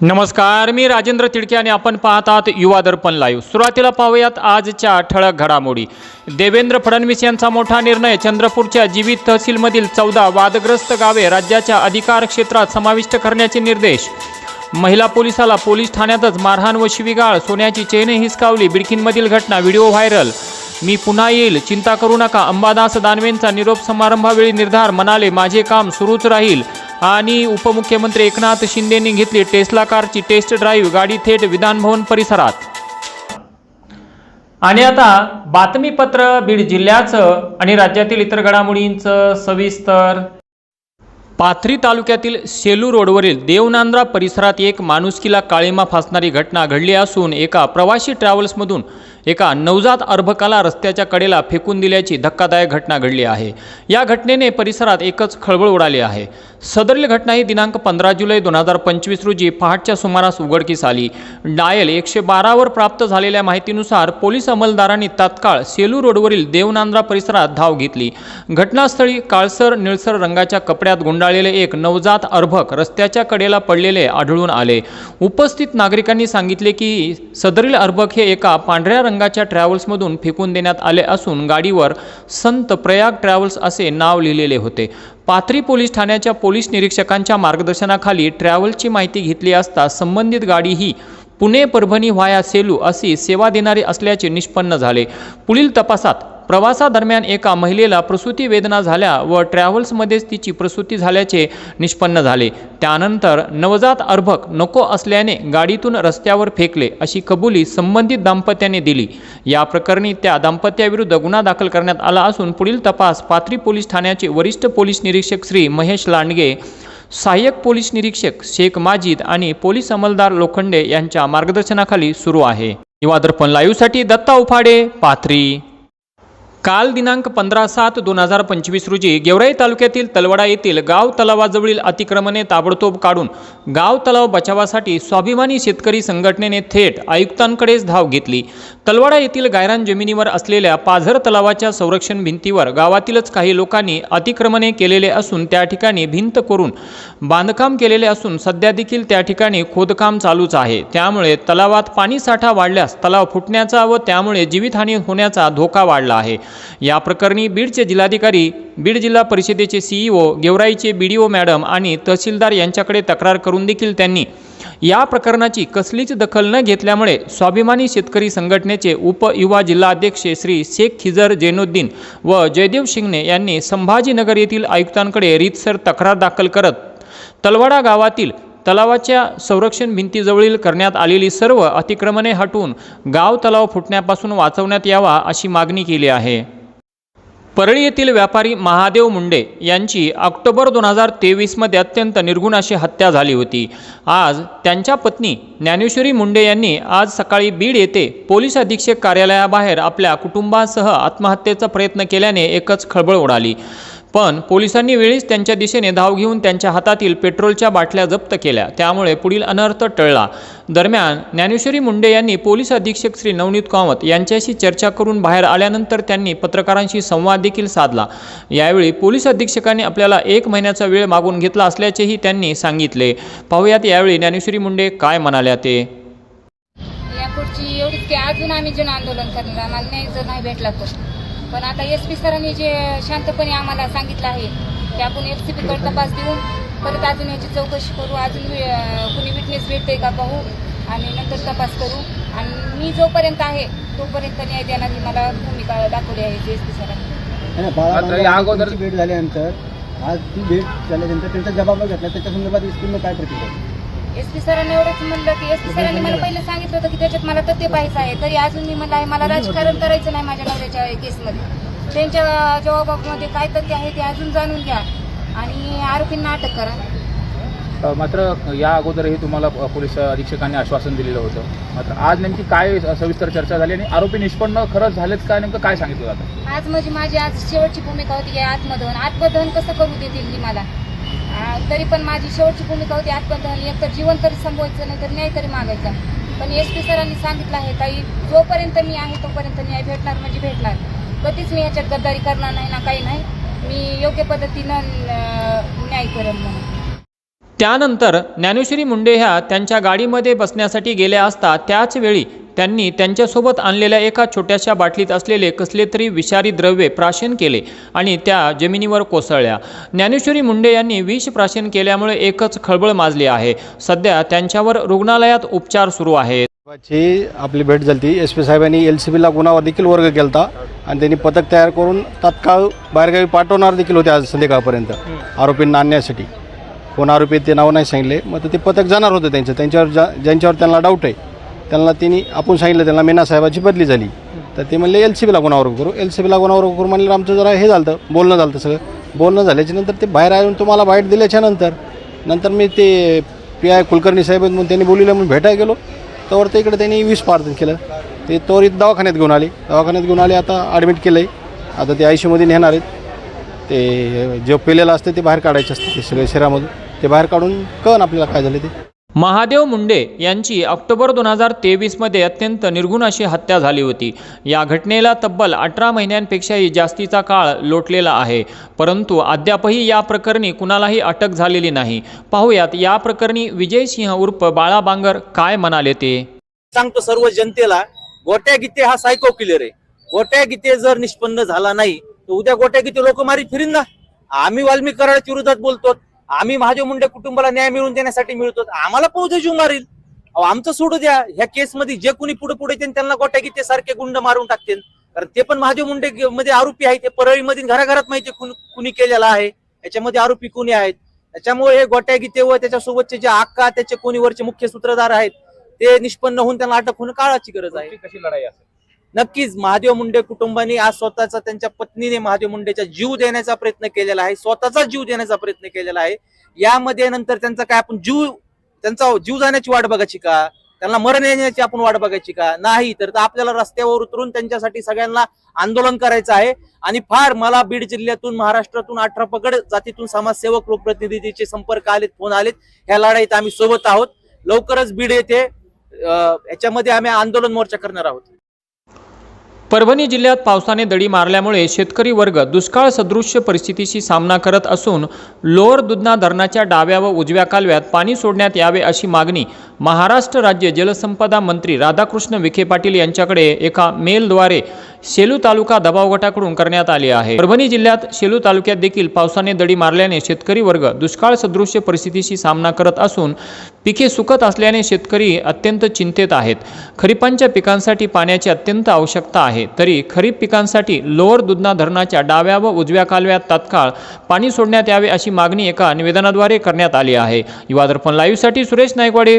नमस्कार मी राजेंद्र तिडके आणि आपण पाहत आहात युवा दर्पण लाईव्ह सुरुवातीला पाहूयात आजच्या ठळक घडामोडी. देवेंद्र फडणवीस यांचा मोठा निर्णय चंद्रपूरच्या जीवित तहसीलमधील चौदा वादग्रस्त गावे राज्याच्या अधिकार क्षेत्रात समाविष्ट करण्याचे निर्देश. महिला पोलिसाला पोलीस ठाण्यातच मारहाण व शिवीगाळ सोन्याची चेन हिसकावली बिडकीनमधील घटना व्हिडिओ व्हायरल. मी पुन्हा येईल चिंता करू नका अंबादास दानवेंचा निरोप समारंभावेळी निर्धार म्हणाले माझे काम सुरूच राहील. आणि उपमुख्यमंत्री एकनाथ शिंदेंनी घेतली टेस्ला कारची टेस्ट ड्राईव्ह गाडी थेट विधानभवन परिसरात. आणि आता बातमीपत्र बीड जिल्ह्याचं आणि राज्यातील इतर घडामोडींचं सविस्तर. पाथरी तालुक्यातील सेलू रोडवरील देवनांद्रा परिसरात एक माणुसकीला काळीमा फासणारी घटना घडली असून एका प्रवासी ट्रॅव्हल्समधून एका नवजात अर्भकाला रस्त्याच्या कडेला फेकून दिल्याची धक्कादायक घटना घडली आहे. या घटनेने परिसरात एकच खळबळ उडाली आहे. सदरील घटना ही दिनांक पंधरा जुलै दोन हजार पंचवीस रोजी पहाटच्या सुमारास उघडकीस आली. डायल एकशे बारावर प्राप्त झालेल्या माहितीनुसार पोलीस अंमलदारांनी तात्काळ सेलू रोडवरील देवनांद्रा परिसरात धाव घेतली. घटनास्थळी काळसर निळसर रंगाच्या कपड्यात गुंडाळलेले एक नवजात अर्भक रस्त्याच्या कडेला पडलेले आढळून आले. उपस्थित नागरिकांनी सांगितले की सदरील अर्भक हे एका पांढऱ्या रंग रंगाच्या ट्रॅव्हल्समधून फेकून देण्यात आले असून गाडीवर संत प्रयाग ट्रॅव्हल्स असे नाव लिहिलेले होते. पाथरी पोलीस ठाण्याच्या पोलीस निरीक्षकांच्या मार्गदर्शनाखाली ट्रॅव्हल्सची माहिती घेतली असता संबंधित गाडी ही पुणे परभणी व्हाया सेलू अशी सेवा देणारी असल्याचे निष्पन्न झाले. पुढील तपासात प्रवासादरम्यान एका महिलेला प्रसूती वेदना झाल्या व ट्रॅव्हल्समध्येच तिची प्रसूती झाल्याचे निष्पन्न झाले. त्यानंतर नवजात अर्भक नको असल्याने गाडीतून रस्त्यावर फेकले अशी कबुली संबंधित दाम्पत्याने दिली. या प्रकरणी त्या दाम्पत्याविरुद्ध गुन्हा दाखल करण्यात आला असून पुढील तपास पाथरी पोलीस ठाण्याचे वरिष्ठ पोलीस निरीक्षक श्री महेश लांडगे सहाय्यक पोलीस निरीक्षक शेख माजिद आणि पोलीस अंमलदार लोखंडे यांच्या मार्गदर्शनाखाली सुरू आहे. युवा दर्पण लाईव्हसाठी दत्ता उफाडे पाथरी. काल दिनांक पंधरा सात दोन हजार पंचवीस रोजी गेवराई तालुक्यातील तलवडा येथील गाव तलावाजवळील अतिक्रमणे ताबडतोब काढून गाव तलाव बचावासाठी स्वाभिमानी शेतकरी संघटनेने थेट आयुक्तांकडेच धाव घेतली. तलवाडा येथील गायरान जमिनीवर असलेल्या पाझर तलावाच्या संरक्षण भिंतीवर गावातीलच काही लोकांनी अतिक्रमणे केलेले असून त्या ठिकाणी भिंत करून बांधकाम केलेले असून सध्या देखील त्या ठिकाणी खोदकाम चालूच आहे. त्यामुळे तलावात पाणीसाठा वाढल्यास तलाव फुटण्याचा व त्यामुळे जीवितहानी होण्याचा धोका वाढला आहे. या प्रकरणी बीडचे जिल्हाधिकारी बीड जिल्हा परिषदेचे सीईओ गेवराईचे बी डी ओ मॅडम आणि तहसीलदार यांच्याकडे तक्रार करून देखील त्यांनी या प्रकरणाची कसलीच दखल न घेतल्यामुळे स्वाभिमानी शेतकरी संघटनेचे उपयुवा जिल्हाध्यक्ष श्री शेख खिजर जैनुद्दीन व जयदेव शिंगणे यांनी संभाजीनगर येथील आयुक्तांकडे रीतसर तक्रार दाखल करत तलवाडा गावातील तलावाच्या संरक्षण भिंतीजवळील करण्यात आलेली सर्व अतिक्रमणे हटवून गाव तलाव फुटण्यापासून वाचवण्यात यावा अशी मागणी केली आहे. परळी येथील व्यापारी महादेव मुंडे यांची ऑक्टोबर दोन हजार तेवीसमध्ये अत्यंत निर्गुण अशी हत्या झाली होती. आज त्यांच्या पत्नी ज्ञानेश्वरी मुंडे यांनी आज सकाळी बीड येथे पोलीस अधीक्षक कार्यालयाबाहेर आपल्या कुटुंबासह आत्महत्येचा प्रयत्न केल्याने एकच खळबळ उडाली. पण पोलिसांनी वेळीच त्यांच्या दिशेने धाव घेऊन त्यांच्या हातातील पेट्रोलच्या बाटल्या जप्त केल्या. त्यामुळे पुढील अनर्थ टळला. दरम्यान ज्ञानेश्वरी मुंडे यांनी पोलीस अधीक्षक श्री नवनीत कामत यांच्याशी चर्चा करून बाहेर आल्यानंतर त्यांनी पत्रकारांशी संवाद देखील साधला. यावेळी पोलीस अधीक्षकांनी आपल्याला एक महिन्याचा वेळ मागून घेतला असल्याचेही त्यांनी सांगितले. पाहुयात यावेळी ज्ञानेश्वरी मुंडे काय म्हणाल्या ते. यापुढची एवढीच की अजून आम्ही जन आंदोलन करणार. आम्हाला जर नाही भेटला तर पण आता एस पी सरांनी जे शांतपणे आम्हाला सांगितलं आहे की आपण एफ सी पीकडे तपास देऊन परत अजून याची चौकशी करू अजून कुणी विटनेस भेटतंय का पाहू आणि नंतर तपास करू. आणि मी जोपर्यंत आहे तोपर्यंत न्याय देणारी मला भूमिका दाखवली आहे एस पी सरांनी. अगोदर- भेट झाल्यानंतर आज ती भेट झाल्यानंतर त्यांचा जबाब घेतला त्याच्या संदर्भात स्कीमनं काय प्रतिक्रिया एस पी सरांनी एवढंच म्हणलं की एस पी सरांनी मला पहिले सांगितलं होतं की त्याच्यात मला तथ्य पाहायचं आहे. तरी अजून मी म्हणलं आहे मला राजकारण करायचं नाही माझ्या नवऱ्याच्या केसमध्ये. त्यांच्या जबाबामध्ये काय तथ्य आहे ते अजून जाणून घ्या आणि आरोपींना अटक करा. अ, मात्र या अगोदरही तुम्हाला अ, पोलीस अधीक्षकांनी आश्वासन दिलेलं होतं. मात्र आज नेमकी काय सविस्तर चर्चा झाली आणि आरोपी निष्पन्न खरंच झालेच का? नेमकं काय सांगितलं जातं? आज म्हणजे माझी आज शेवटची भूमिका होती की आत्मदहन. आत्मदहन कसं करू देतील ही मला? तरी पण माझी शेवटची भूमिका होती आत्मदहन. एक जीवन तरी संपवायचं नाही तर न्याय तरी मागायचा. पण एस पी सरांनी सांगितलं आहे ताई जोपर्यंत मी आहे तोपर्यंत न्याय भेटणार म्हणजे भेटणार. कधीच मी याच्यात गद्दारी करणार नाही ना काही नाही. मी योग्य पद्धतीनं न्याय करेन म्हणून. त्यानंतर ज्ञानेश्वरी मुंडे ह्या त्यांच्या गाडीमध्ये बसण्यासाठी गेल्या असता त्याच वेळी त्यांनी त्यांच्यासोबत आणलेल्या एका छोट्याशा बाटलीत असलेले कसले तरी विषारी द्रव्ये प्राशन केले आणि त्या जमिनीवर कोसळल्या. ज्ञानेश्वरी मुंडे यांनी विष प्राशन केल्यामुळे एकच खळबळ माजली आहे. सध्या त्यांच्यावर रुग्णालयात उपचार सुरू आहेत. आपली भेट झाली एस पी साहेबांनी एल सी बीला गुन्हावर देखील वर्ग केला आणि त्यांनी पथक तयार करून तात्काळ बाहेरगावी पाठवणार देखील होते आज संध्याकाळपर्यंत. आरोपींना आणण्यासाठी. कोण आरोपी ते नाव नाही सांगितले. मग ते पथक जाणार होतं त्यांचं. त्यांच्यावर ज्यांच्यावर त्यांना डाऊट आहे. त्यांना त्यांनी आपण सांगितलं त्यांना मेना साहेबाची बदली झाली. तर ते म्हणले एल सी बीला गुन्हावर करू. एल सी बीला गुणावर करू म्हणलं आमचं जरा हे झालं बोलणं झालं सगळं. बोलणं झाल्याच्यानंतर ते बाहेर येऊन तुम्हाला बाईट दिल्याच्या नंतर नंतर मी ते पी आय कुलकर्णी साहेब म्हणून त्यांनी बोलवलं म्हणून भेटायला गेलो. तर ते इकडे त्यांनी वीस पार्जन केलं. ते तोवर इथं दवाखान्यात घेऊन आले. दवाखान्यात घेऊन आले आता ॲडमिट केलं आहे आता ते आयमध्ये नेणार आहेत. ते जे पेलेलं असतं ते बाहेर काढायचं असतं ते सगळे शरीरामधून. ते बाहेर काढून कळण आपल्याला काय झालं ते. महादेव मुंडे यांची ऑक्टोबर दोन हजार तेवीसमध्ये अत्यंत निर्गुण अशी हत्या झाली होती. या घटनेला तब्बल अठरा महिन्यांपेक्षाही जास्तीचा काळ लोटलेला आहे. परंतु अद्यापही या प्रकरणी कुणालाही अटक झालेली नाही. पाहूयात या प्रकरणी विजय सिंह उर्फ बाळा बांगर काय म्हणाले ते? सांगतो सर्व जनतेला गोट्या गीते हा सायको किलर आहे. गोट्या गीते जर निष्पन्न झाला नाही तर उद्या गोट्या गीते लोक मारी फिरीन ना. आम्ही वाल्मिक कराडाच्या विरोधात बोलतो आम्ही महादेव मुंडे कुटुंबाला न्याय मिळवून देण्यासाठी मिळतो. आम्हाला पोहोच जीव मारील. अहो, आमचं सोडू द्या. ह्या केसमध्ये जे कुणी पुढे पुढे येतील त्यांना गोट्या गीते सारखे गुंड मारून टाकतील. कारण ते पण महादेव मुंडे मध्ये आरोपी आहेत. ते परळीमध्ये घराघरात माहिती कुणी केलेला आहे. याच्यामध्ये आरोपी कुणी आहेत? त्याच्यामुळे हे गोट्या गीते व त्याच्यासोबतचे जे आक्का त्याचे कोणी वरचे मुख्य सूत्रधार आहेत ते निष्पन्न होऊन त्यांना अटक होणं काळाची गरज आहे. कशी लढाई असेल? नक्कीच महादेव मुंडे कुटुंबाने आज स्वतःचा त्यांच्या पत्नीने महादेव मुंडेचा जीव देण्याचा प्रयत्न केलेला आहे स्वतःचा जीव देण्याचा प्रयत्न केलेला आहे. यामध्ये नंतर त्यांचा काय आपण जीव त्यांचा जीव जाण्याची वाट बघायची का? त्यांना मरण येण्याची आपण वाट बघायची का? नाही तर तर आपल्याला रस्त्यावर उतरून त्यांच्यासाठी सगळ्यांना आंदोलन करायचं आहे. आणि फार मला बीड जिल्ह्यातून महाराष्ट्रातून अठरा पगड जातीतून समाजसेवक लोकप्रतिनिधीचे संपर्क आलेत फोन आलेत. ह्या लढाईत आम्ही सोबत आहोत. लवकरच बीड येथे अं, याच्यामध्ये आम्ही आंदोलन मोर्चा करणार आहोत. परभणी जिल्ह्यात पावसाने दडी मारल्यामुळे शेतकरी वर्ग दुष्काळ सदृश्य परिस्थितीशी सामना करत असून लोअर दुधना धरणाच्या डाव्या व उजव्या कालव्यात पाणी सोडण्यात यावे अशी मागणी महाराष्ट्र राज्य जलसंपदा मंत्री राधाकृष्ण विखे पाटील यांच्याकडे एका मेलद्वारे शेलू तालुका दबाव गटाकडून करण्यात आली आहे. परभणी जिल्ह्यात शेलू तालुक्यात देखील पावसाने दडी मारल्याने शेतकरी वर्ग दुष्काळ सदृश्य परिस्थितीशी सामना करत असून पिके सुकत असल्याने शेतकरी अत्यंत चिंतेत आहेत. खरीपांच्या पिकांसाठी पाण्याची अत्यंत आवश्यकता आहे. तरी खरीप पिकांसाठी लोअर दुधना धरणाच्या डाव्या व उजव्या कालव्यात तात्काळ पाणी सोडण्यात यावे अशी मागणी एका निवेदनाद्वारे करण्यात आली आहे. युवा दर्पण लाईव्हसाठी सुरेश नायकवाडे